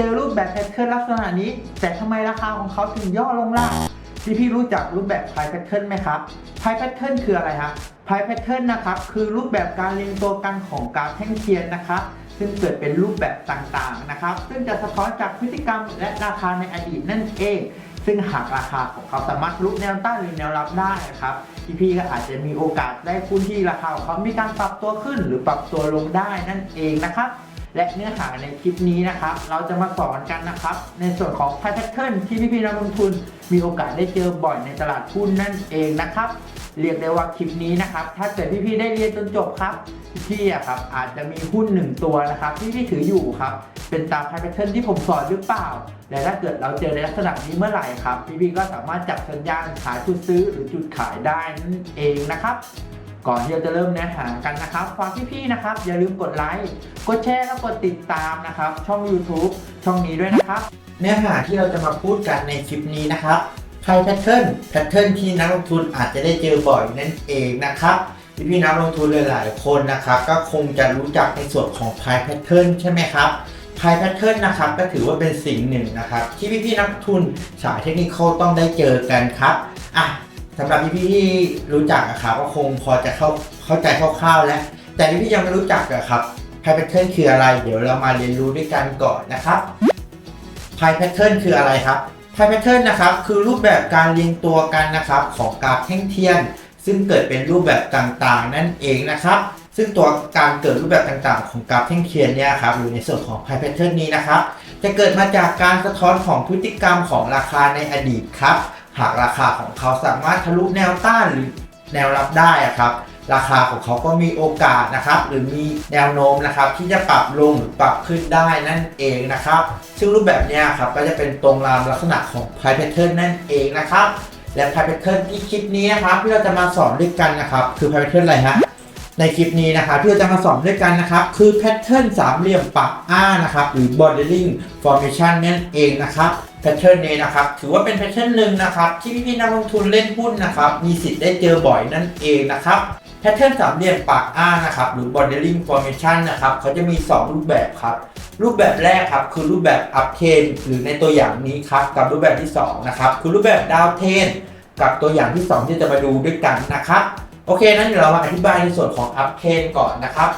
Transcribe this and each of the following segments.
จอรูปแบบแพทเทิร์นลักษณะนี้ แต่ทำไมราคาของเขาถึงย่อลงล่ะพี่พี่รู้จักรูปแบบไพแพทเทิร์นไหมครับไพแพทเทิร์นคืออะไรฮะไพแพทเทิร์นนะครับคือรูปแบบการเรียงตัวกันของกราฟแท่งเทียนนะครับซึ่งเกิดเป็นรูปแบบต่างๆนะครับ ซึ่งจะสะท้อนจากพฤติกรรมและราคาในอดีตนั่นเอง ซึ่งหากราคาของเขาสามารถทะลุแนวต้านหรือแนวรับได้นะครับพี่ๆก็อาจจะมีโอกาสได้หุ้นที่ราคาของเขามีการปรับตัวขึ้น หรือปรับตัวลงได้นั่นเองนะครับ และเนื้อหาในคลิปนี้นะครับ เราจะมาสอนกันนะครับ ในส่วนของพแพทเทิร์นที่พี่ๆนักลงทุน มีโอกาสได้เจอบ่อยในตลาดหุ้นนั่นเองนะครับ เรียกได้ว่าคลิปนี้นะครับ ถ้าเกิดพี่ๆได้เรียนจนจบครับพี่อะครับอาจจะมีหุ้นหนึ่งตัวนะครับที่พี่ถืออยู่ครับเป็นตามพแพทเทิร์นที่ผมสอนหรือเปล่า และถ้าเกิดเราเจอในลักษณะนี้เมื่อไหร่ครับ พี่ๆก็สามารถจับสัญญาณหาจุดซื้อหรือจุดขายได้นั่นเองนะครับ ก่อนที่เราจะเริ่มเนื้อหากันนะครับฝากพี่ๆนะครับ อย่าลืมกดไลค์กดแชร์และกดติดตามนะครับ ช่อง YouTube ช่องนี้ด้วยนะครับ เนื้อหาที่เราจะมาพูดกันในคลิปนี้นะครับไพแพทเทิร์นแพทเทิร์นที่นักลงทุนอาจจะได้เจอบ่อยนั่นเองนะครับพี่ๆนักลงทุนหลายๆคนนะครับ ก็คงจะรู้จักในส่วนของไพแพทเทิร์นใช่ไหมครับไพแพทเทิร์นนะครับก็ถือว่าเป็นสิ่งหนึ่งนะครับ ที่พี่ๆนักลงทุนสายเทคนิคต้องได้เจอกันครับอะ สำหรับพี่ๆที่รู้จักอะครับก็คงพอจะเข้าเข้าใจคร่าวๆแล้ว แต่พี่ยังไม่รู้จักอะครับไพแพทเทิร์นคืออะไร เดี๋ยวเรามาเรียนรู้ด้วยกันก่อนนะครับไพแพทเทิร์นคืออะไรครับไพแพทเทิร์นนะครับคือรูปแบบการเรียงตัวกันนะครับของกราฟแท่งเทียน ซึ่งเกิดเป็นรูปแบบต่างๆ นั่นเองนะครับ ซึ่งตัวการเกิดรูปแบบต่างๆ ของกราฟแท่งเทียนเนี่ยครับหรือในส่วนของไพแพทเทิร์นนี้นะครับจะเกิดมาจากการสะท้อนของพฤติกรรมของราคาในอดีตครับ หากราคาของเขาสามารถทะลุแนวต้านหรือแนวรับได้อะครับราคาของเขาก็มีโอกาสนะครับ หรือมีแนวโน้มนะครับ ที่จะปรับลงหรือปรับขึ้นได้นั่นเองนะครับ ซึ่งรูปแบบนี้ครับก็จะเป็นตรงตามลักษณะของ p i pattern นั่นเองนะครับ และ p i pattern ที่คลิปนี้นะครับที่เราจะมาสอนด้วยกันนะครับ คือ p i pattern อะไรฮะในคลิปนี้นะครับที่เราจะมาสอนด้วยกันนะครับ คือแพทเทิร์นสามเหลี่ยมปักอ้านะครับ หรือ bordering formation นั่นเองนะครับ แพทเทิร์นนี้นะครับถือว่าเป็นแพทเทิร์นหนึ่งนะครับที่พี่ๆนักลงทุนเล่นหุ้นนะครับมีสิทธิ์ได้เจอบ่อยนั่นเองนะครับแพทเทิร์นสามเหลี่ยมปักอ้านะครับหรือ bordering formation นะครับเขาจะมี 2 รูปแบบครับ รูปแบบแรกครับคือรูปแบบ up trend หรือในตัวอย่างนี้ครับกับรูปแบบที่สองนะครับคือรูปแบบ down trend กับตัวอย่างที่สองที่จะมาดูด้วยกันนะครับ โอเคนั้นเดี๋ยวเรามาอธิบายในส่วนของ up trend ก่อนนะครับ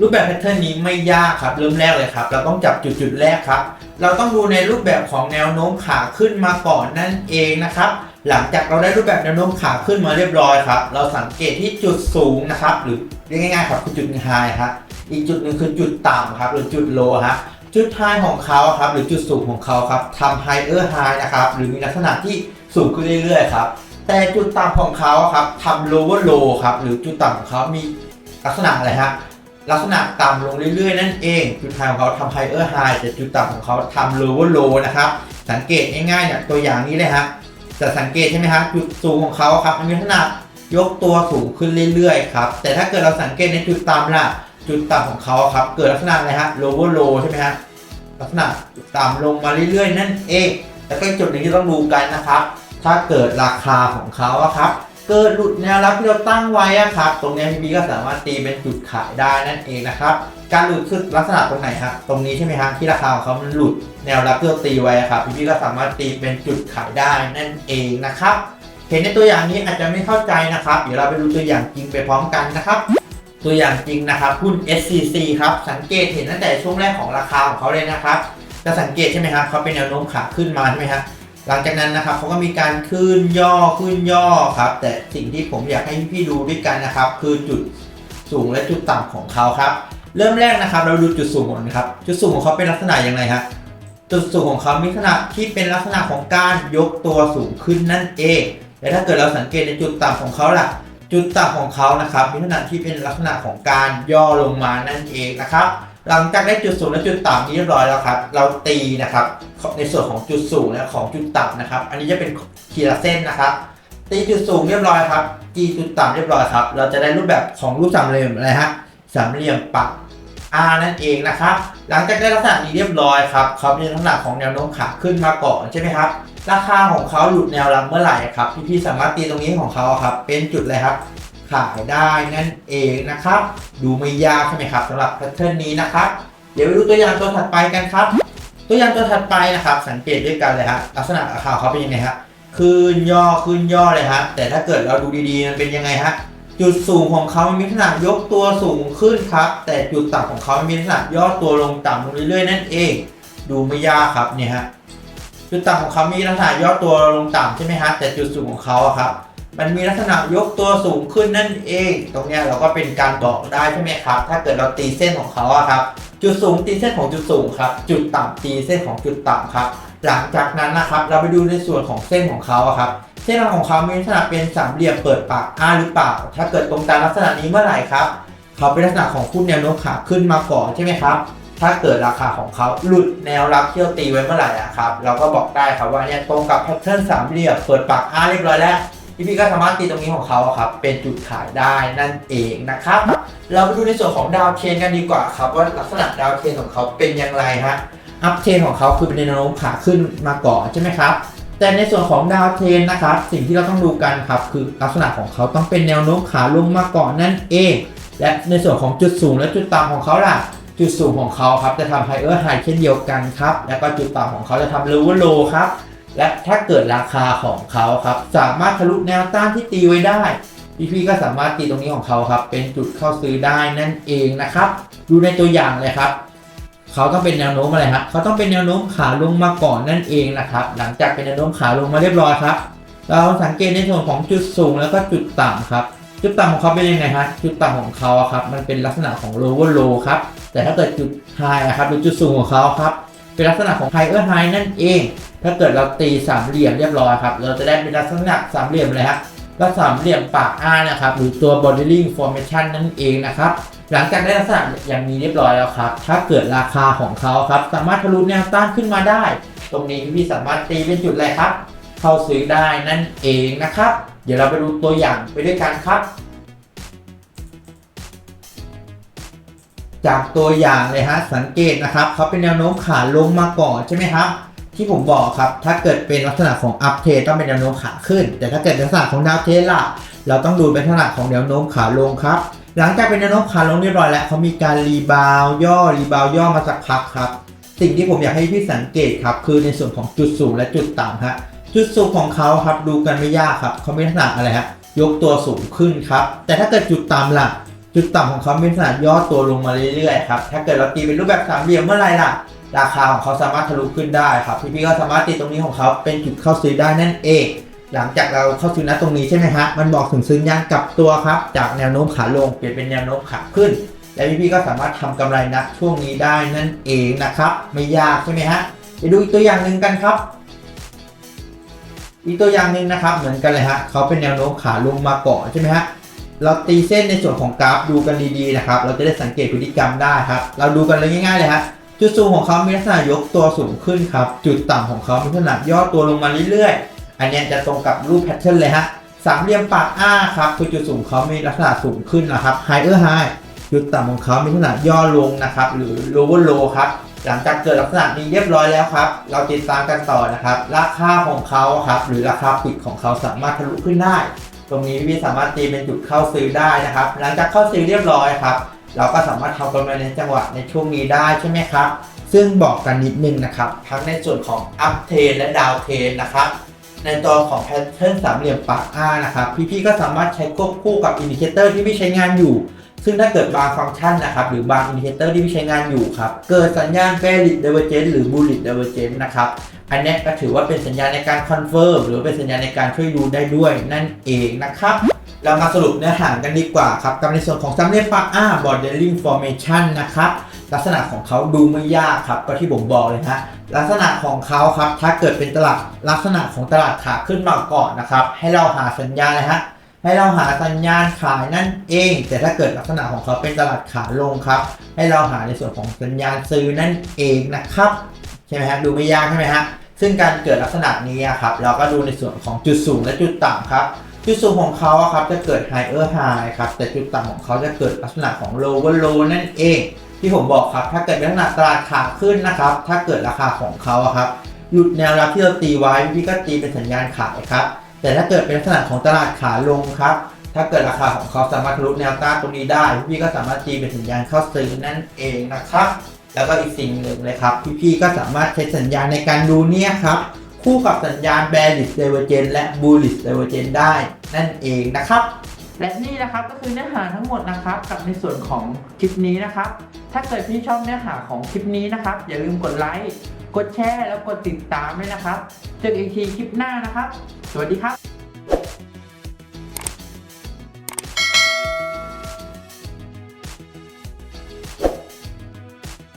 รูปแบบแพทเทิร์นนี้ไม่ยากครับ เริ่มแรกเลยครับ เราต้องจับจุดจุดแรกครับ เราต้องดูในรูปแบบของแนวโน้มขาขึ้นมาก่อนนั่นเองนะครับ หลังจากเราได้รูปแบบแนวโน้มขาขึ้นมาเรียบร้อยครับ เราสังเกตที่จุดสูงนะครับ หรือเรียกง่ายๆครับคือจุดไฮครับอีกจุดหนึ่งคือจุดต่ำครับ หรือจุดโลฮะจุดไฮของเขาครับ หรือจุดสูงของเขาครับทำไฮเออร์ไฮนะครับหรือมีลักษณะที่สูงขึ้นเรื่อยๆครับแต่จุดต่ำของเขาครับทำ lower low ครับหรือจุดต่ำของเขามีลักษณะอะไรฮะ ลักษณะต่ำลงเรื่อยๆ นั่นเองจุดไฮของเขาทำ higher high แต่จุดต่ำของเขาทำ lower low นะครับ สังเกตง่ายๆเนี่ยตัวอย่างนี้เลยฮะจะสังเกตใช่ไหมฮะจุดสูงของเขาครับมันมีลักษณะยกตัวสูงขึ้นเรื่อยๆครับแต่ถ้าเกิดเราสังเกตในจุดต่ำล่ะจุดต่ำของเขาครับเกิดลักษณะอะไรฮะ lower low ใช่ไหมฮะลักษณะต่ำลงมาเรื่อยๆ นั่นเอง แล้วก็จุดหนึ่งที่ต้องดูกันนะครับ ถ้าเกิดราคาของเขาครับ เกิดหลุดแนวรับที่เราตั้งไว้ครับ ตรงนี้พี่บีก็สามารถตีเป็นจุดขายได้นั่นเองนะครับ การหลุดคือลักษณะตรงไหนฮะตรงนี้ใช่ไหมฮะที่ราคาของเขามันหลุดแนวรับที่เราตีไว้ครับพี่บีก็สามารถตีเป็นจุดขายได้นั่นเองนะครับ เห็นในตัวอย่างนี้อาจจะไม่เข้าใจนะครับ เดี๋ยวเราไปดูตัวอย่างจริงไปพร้อมกันนะครับ ตัวอย่างจริงนะครับหุ้น SCC ครับสังเกตเห็นตั้งแต่ช่วงแรกของราคาของเขาเลยนะครับจะสังเกตใช่ไหมครับเขาเป็นแนวโน้มขาขึ้นมาใช่ไหมครับ หลังจากนั้นนะครับเขาก็มีการขึ้นย่อขึ้นย่อครับ แต่สิ่งที่ผมอยากให้พี่ดูด้วยกันนะครับ คือจุดสูงและจุดต่ำของเขาครับ เริ่มแรกนะครับ เราดูจุดสูงก่อนนะครับ จุดสูงของเขาเป็นลักษณะอย่างไรฮะจุดสูงของเขามีลักษณะที่เป็นลักษณะของการยกตัวสูงขึ้นนั่นเองแต่ถ้าเกิดเราสังเกตในจุดต่ำของเขาล่ะ จุดต่ำของเขานะครับมีลักษณะที่เป็นลักษณะของการย่อลงมานั่นเองนะครับ หลังจากได้จุดสูงและจุดต่ำนี้เรียบร้อยแล้วครับ เราตีนะครับในส่วนของจุดสูงและของจุดต่ำนะครับ อันนี้จะเป็นขีดเส้นนะครับ ตีจุดสูงเรียบร้อยครับจีจุดต่ำเรียบร้อยครับ เราจะได้รูปแบบของรูปสามเหลี่ยมอะไรฮะสามเหลี่ยมปัก R นั่นเองนะครับ หลังจากได้ลักษณะนี้เรียบร้อยครับเขามีลักษณะของแนวโน้มขาขึ้นมาก่อนใช่ไหมครับ ราคาของเขาหลุดแนวรับเมื่อไหร่ครับ พี่ๆสามารถตีตรงนี้ของเขาครับ เป็นจุดอะไรครับ ขายได้นั่นเองนะครับ ดูไม่ยากใช่ไหมครับสำหรับแพทเทิร์นนี้นะครับ เดี๋ยวไปดูตัวอย่างตัวถัดไปกันครับ ตัวอย่างตัวถัดไปนะครับ สังเกตด้วยกันเลยฮะลักษณะราคาของเขาเป็นยังไงฮะขึ้นย่อขึ้นย่อเลยฮะแต่ถ้าเกิดเราดูดีๆมันเป็นยังไงฮะจุดสูงของเขามันมีลักษณะยกตัวสูงขึ้นครับ แต่จุดต่ำของเขามันมีลักษณะย่อตัวลงต่ำลงเรื่อยๆนั่นเอง ดูไม่ยากครับเนี่ยฮะจุดต่ำของเขามีลักษณะย่อตัวลงต่ำใช่ไหมฮะแต่จุดสูงของเขาอะครับ มันมีลักษณะยกตัวสูงขึ้นนั่นเอง ตรงเนี้ยเราก็เป็นการบอกได้ใช่ไหมครับ ถ้าเกิดเราตีเส้นของเขาอะครับ จุดสูงตีเส้นของจุดสูงครับ จุดต่ำตีเส้นของจุดต่ำครับ หลังจากนั้นนะครับ เราไปดูในส่วนของเส้นของเขาอะครับ เส้นของเขามีลักษณะเป็นสามเหลี่ยมเปิดปากอ้าหรือเปล่า ถ้าเกิดตรงตามลักษณะนี้เมื่อไหร่ครับ เขาเป็นลักษณะของคู่แนวโน้มขาขึ้นมาก่อนใช่ไหมครับถ้าเกิดราคาของเขาหลุดแนวรับที่เราตีไว้เมื่อไหร่อะครับ เราก็บอกได้ครับว่าเนี่ยตรงกับแพทเทิร์นสามเหลี่ยมเปิดปากอ้าเรียบร้อยแล้ว พี่พี่ก็สามารถตีตรงนี้ของเขาอะครับ เป็นจุดขายได้นั่นเองนะครับ เราไปดูในส่วนของดาวเทนกันดีกว่าครับ ว่าลักษณะดาวเทนของเขาเป็นอย่างไรฮะอัพเทนของเขาคือเป็นแนวโน้มขาขึ้นมาก่อนใช่ไหมครับแต่ในส่วนของดาวเทนนะครับ สิ่งที่เราต้องดูกันครับ คือลักษณะของเขาต้องเป็นแนวโน้มขาลงมาก่อนนั่นเอง และในส่วนของจุดสูงและจุดต่ำของเขาล่ะจุดสูงของเขาครับจะทำไฮเออร์ไฮเช่นเดียวกันครับ แล้วก็จุดต่ำของเขาจะทำ lower low ครับ และถ้าเกิดราคาของเขาครับ สามารถทะลุแนวต้านที่ตีไว้ได้พี่พี่ๆก็สามารถตีตรงนี้ของเขาครับ เป็นจุดเข้าซื้อได้นั่นเองนะครับ ดูในตัวอย่างเลยครับ เขาต้องเป็นแนวโน้มอะไรครับเขาต้องเป็นแนวโน้มขาลงมาก่อนนั่นเองนะครับ หลังจากเป็นแนวโน้มขาลงมาเรียบร้อยครับ เราสังเกตในส่วนของจุดสูงแล้วก็จุดต่ำครับ จุดต่ำของเขาเป็นยังไงฮะจุดต่ำของเขาครับ มันเป็นลักษณะของ lower low ครับ แต่ถ้าเกิดจุด high ครับหรือจุดสูงของเขาครับ เป็นลักษณะของ higher high นั่นเอง ถ้าเกิดเราตีสามเหลี่ยมเรียบร้อยครับ เราจะได้เป็นลักษณะสามเหลี่ยมเลยฮะก็สามเหลี่ยมปากอ้านะครับ หรือตัว bodyling formation นั่นเองนะครับ หลังจากได้ลักษณะอย่างนี้เรียบร้อยแล้วครับ ถ้าเกิดราคาของเขาครับ สามารถทะลุแนวต้านขึ้นมาได้ ตรงนี้พี่สามารถตีเป็นจุดอะไรครับ เข้าซื้อได้นั่นเองนะครับ เดี๋ยวเราไปดูตัวอย่างไปด้วยกันครับจากตัวอย่างเลยฮะสังเกตนะครับเขาเป็นแนวโน้มขาลงมาก่อนใช่ไหมครับ ที่ผมบอกครับ ถ้าเกิดเป็นลักษณะของอัพเทต้องเป็นแนวโน้มขาขึ้น แต่ถ้าเกิดลักษณะของดาวเทล่ะ เราต้องดูเป็นลักษณะของแนวโน้มขาลงครับ หลังจากเป็นแนวโน้มขาลงเรียบร้อยแล้วเขามีการรีบาวย่อรีบาวย่อมาสักพักครับ สิ่งที่ผมอยากให้พี่สังเกตครับคือในส่วนของจุดสูงและจุดต่ำฮะ จุดสูงของเขาครับดูกันไม่ยากครับเขามีลักษณะอะไรฮะยกตัวสูงขึ้นครับ แต่ถ้าเกิดจุดต่ำล่ะ จุดต่ำของเขาเป็นลักษณะย่อตัวลงมาเรื่อยๆครับ ถ้าเกิดเราตีเป็นรูปแบบสามเหลี่ยมเมื่อไหรล่ะ ราคาของเขาสามารถทะลุขึ้นได้ครับพี่ๆก็สามารถตีตรงนี้ของเขาเป็นจุดเข้าซื้อได้นั่นเอง หลังจากเราเข้าซื้อณตรงนี้ใช่ไหมฮะมันบอกถึงสัญญาณกลับตัวครับ จากแนวโน้มขาลงเปลี่ยนเป็นแนวโน้มขาขึ้น และพี่ๆก็สามารถทำกำไรณช่วงนี้ได้นั่นเองนะครับ ไม่ยากใช่ไหมฮะไปดูอีกตัวอย่างหนึ่งกันครับอีกตัวอย่างหนึ่งนะครับเหมือนกันเลยฮะเขาเป็นแนวโน้มขาลงมาก่อนใช่ไหมฮะเราตีเส้นในส่วนของกราฟดูกันดีๆนะครับ เราจะได้สังเกตพฤติกรรมได้ครับ เราดูกันเลยง่ายๆเลยฮะ จุดสูงของเขามีลักษณะยกตัวสูงขึ้นครับ จุดต่ำของเขามีลักษณะย่อตัวลงมาเรื่อยๆ อันนี้จะตรงกับรูปแพทเทิร์นเลยฮะ สามเหลี่ยมปากอ้าครับคือจุดสูงเขามีลักษณะสูงขึ้นนะครับ higher high จุดต่ำของเขามีลักษณะย่อลงนะครับ หรือ lower low ครับ หลังจากเกิดลักษณะนี้เรียบร้อยแล้วครับ เราติดตามกันต่อนะครับ ราคาของเขาครับ หรือราคาปิดของเขาสามารถทะลุขึ้นได้ ตรงนี้พี่สามารถตีเป็นจุดเข้าซื้อได้นะครับ หลังจากเข้าซื้อเรียบร้อยครับ เราก็สามารถทำกำไรในจังหวะในช่วงนี้ได้ใช่ไหมครับ ซึ่งบอกกันนิดนึงนะครับ ทั้งในส่วนของอัพเทนและดาวเทนนะครับ ในตัวของแพทเทิร์นสามเหลี่ยมปากอ้านะครับ พี่ๆก็สามารถใช้ควบคู่กับอินดิเคเตอร์ที่พี่ใช้งานอยู่ ซึ่งถ้าเกิดบางฟังก์ชันนะครับ หรือบางอินดิเคเตอร์ที่พี่ใช้งานอยู่ครับ เกิดสัญญาณ bearish divergence หรือ bullish divergence นะครับอันนี้ก็ถือว่าเป็นสัญญาณในการคอนเฟิร์มหรือเป็นสัญญาณในการช่วยดูได้ด้วยนั่นเองนะครับ เรามาสรุปเนื้อหากันดีกว่าครับกับในส่วนของสามเหลี่ยมปากอ้า borderline formation นะครับลักษณะของเขาดูไม่ยากครับก็ที่ผมบอกเลยฮะลักษณะของเขาครับถ้าเกิดเป็นตลาดลักษณะของตลาดขาขึ้นมาก่อนนะครับให้เราหาสัญญาณเลยฮะให้เราหาสัญญาณขายนั่นเอง แต่ถ้าเกิดลักษณะของเขาเป็นตลาดขาลงครับ ให้เราหาในส่วนของสัญญาณซื้อนั่นเองนะครับใช่ไหมฮะดูไม่ยากใช่ไหมฮะซึ่งการเกิดลักษณะนี้ครับเราก็ดูในส่วนของจุดสูงและจุดต่ำครับ จุดสูงของเขาอะครับจะเกิด higher high ครับแต่จุดต่ำของเขาจะเกิดลักษณะของ lower low นั่นเอง ที่ผมบอกครับ ถ้าเกิดเป็นลักษณะตลาดขาขึ้นนะครับ ถ้าเกิดราคาของเขาอะครับหยุดแนวรับที่เราตีไว้พี่ก็ตีเป็นสัญญาณขายครับ แต่ถ้าเกิดเป็นลักษณะของตลาดขาลงครับ ถ้าเกิดราคาของเขาสามารถทะลุแนวต้านตรงนี้ได้พี่ก็สามารถตีเป็นสัญญาณเข้าซื้อนั่นเองนะครับ แล้วก็อีกสิ่งหนึ่งเลยครับ พี่ๆก็สามารถใช้สัญญาณในการดูเนี่ยครับ คู่กับสัญญาณ bearish divergence และ bullish divergence ได้ นั่นเองนะครับ และนี่นะครับก็คือเนื้อหาทั้งหมดนะครับ กับในส่วนของคลิปนี้นะครับ ถ้าเกิดพี่ชอบเนื้อหาของคลิปนี้นะครับ อย่าลืมกดไลค์กดแชร์แล้วกดติดตามด้วยนะครับเจอกันอีกทีคลิปหน้านะครับ สวัสดีครับ